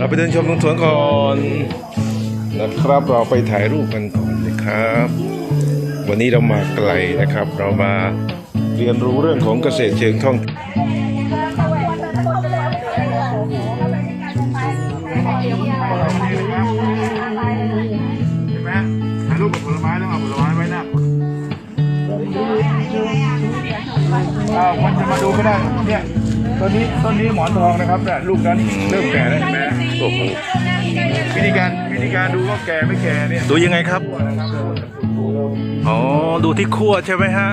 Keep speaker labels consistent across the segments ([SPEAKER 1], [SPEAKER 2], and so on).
[SPEAKER 1] เราไปเดินชมตรงสวนก่อน นะครับ เราไปถ่ายรูปกันก่อนนะครับ วันนี้เรามาไกลนะครับ เรามาเรียนรู้เรื่องของเกษตรเชิงท่อง
[SPEAKER 2] ใช่ไหมถ่ายรูปกับผลไม้ต้องเอาผลไม้ไว้น้าอ่าคนจะมาดูไม่ได้ เนี่ยต้นนี้ต้นนี้หมอนทองนะครับเนี่ลูกนั้นเริ่มแก่แล้วเห็นไหม
[SPEAKER 1] โอ้โห
[SPEAKER 2] วิธีการวิธีการดูว่าแก่ไม่แก่เนี่ย
[SPEAKER 1] ดูยังไงครับ อ๋อ ดูที่ขั้วใช่ไหมฮะ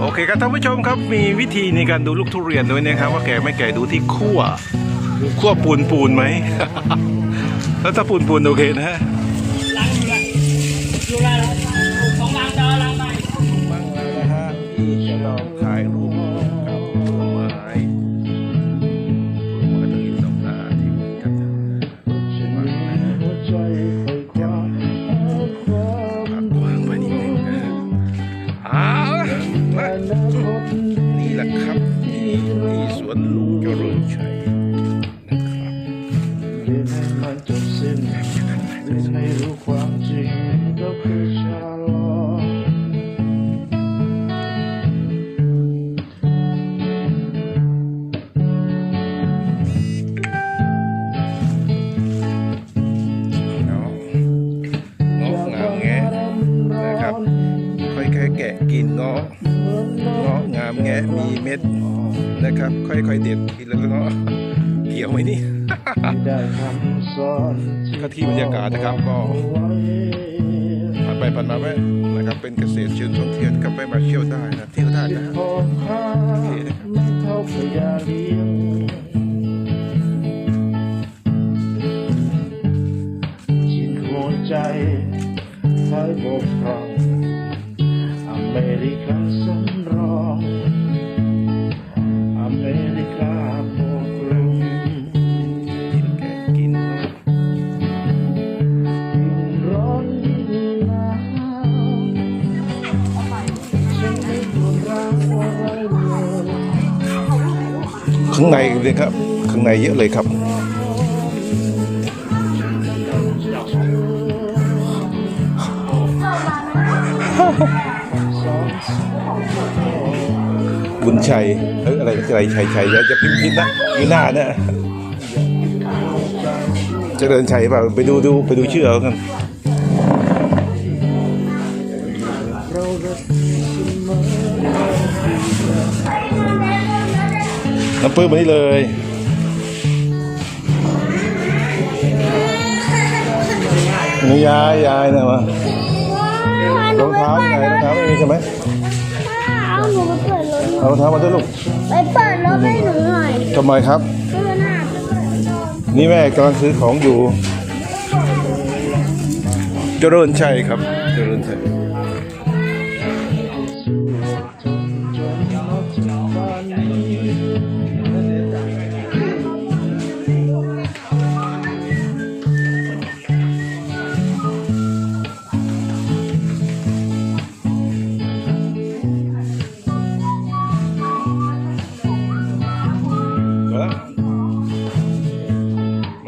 [SPEAKER 1] โอเคครับท่านผู้ชมครับ มีวิธีในการดูลูกทุเรียนด้วยนะครับว่าแก่ไม่แก่ดูที่ขั้วขั้วปูนปูนไหม แล้วถ้าปูนปูนโอเคนะฮะ กวางไว้นิดนึงนะเอาละมานี่แหละครับนี่ที่สวนลุงเจริญชัย
[SPEAKER 2] ก,
[SPEAKER 1] กินเงาะเงาะงามแงะมีเม็ดนะครับ ค่อยๆเด็ดกินแล้วเงาะเกี่ยวไหมนี่
[SPEAKER 2] ได้คำสอน
[SPEAKER 1] ก็ที่บรรยากาศนะครับก็ผ่านไปผ่านมาแวะนะครับเป็นเกษตรเชิงท่องเที่ยวนะครับไปมาเที่ยวได้นะเที่ยวได้นะ
[SPEAKER 2] พอค่าไม่เท่ากับยาเลี้ยวใจให้บกพร่อง ริกันสำรอง อเมริกาพวกรุม
[SPEAKER 1] กินแกกินเนาะ
[SPEAKER 2] ร้อนยิ่งหนาวฉันไม่ควรรักอะไรเลย
[SPEAKER 1] ข้างในเลยครับ ข้างในเยอะเลยครับ บุญชัยเอ้ยอะไรอะไรชัยชัยอย่าจะพิมพ์ผิดนะอยู่หน้าเนี่ยเจริญชัยเปล่าไปดูดูไปดูชื่อเอากันน้ำปื้มมานี่เลยนี่ยายยายนะวะรองเท้ายังไงรองเท้าไม่มีใช่ไหม
[SPEAKER 3] หนูไปเปิดรถ
[SPEAKER 1] เอารองเท้ามาด้วยลูก
[SPEAKER 3] ไปเปิดรถให้หนูหน่อย
[SPEAKER 1] ทำไมครับ
[SPEAKER 3] เพื่อนหน้าไปเปิดรถ
[SPEAKER 1] นี่แม่กำลังซื้อของอยู่ เจริญชัยครับ เจริญชัย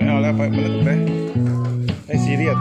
[SPEAKER 1] เอาละไม่เอ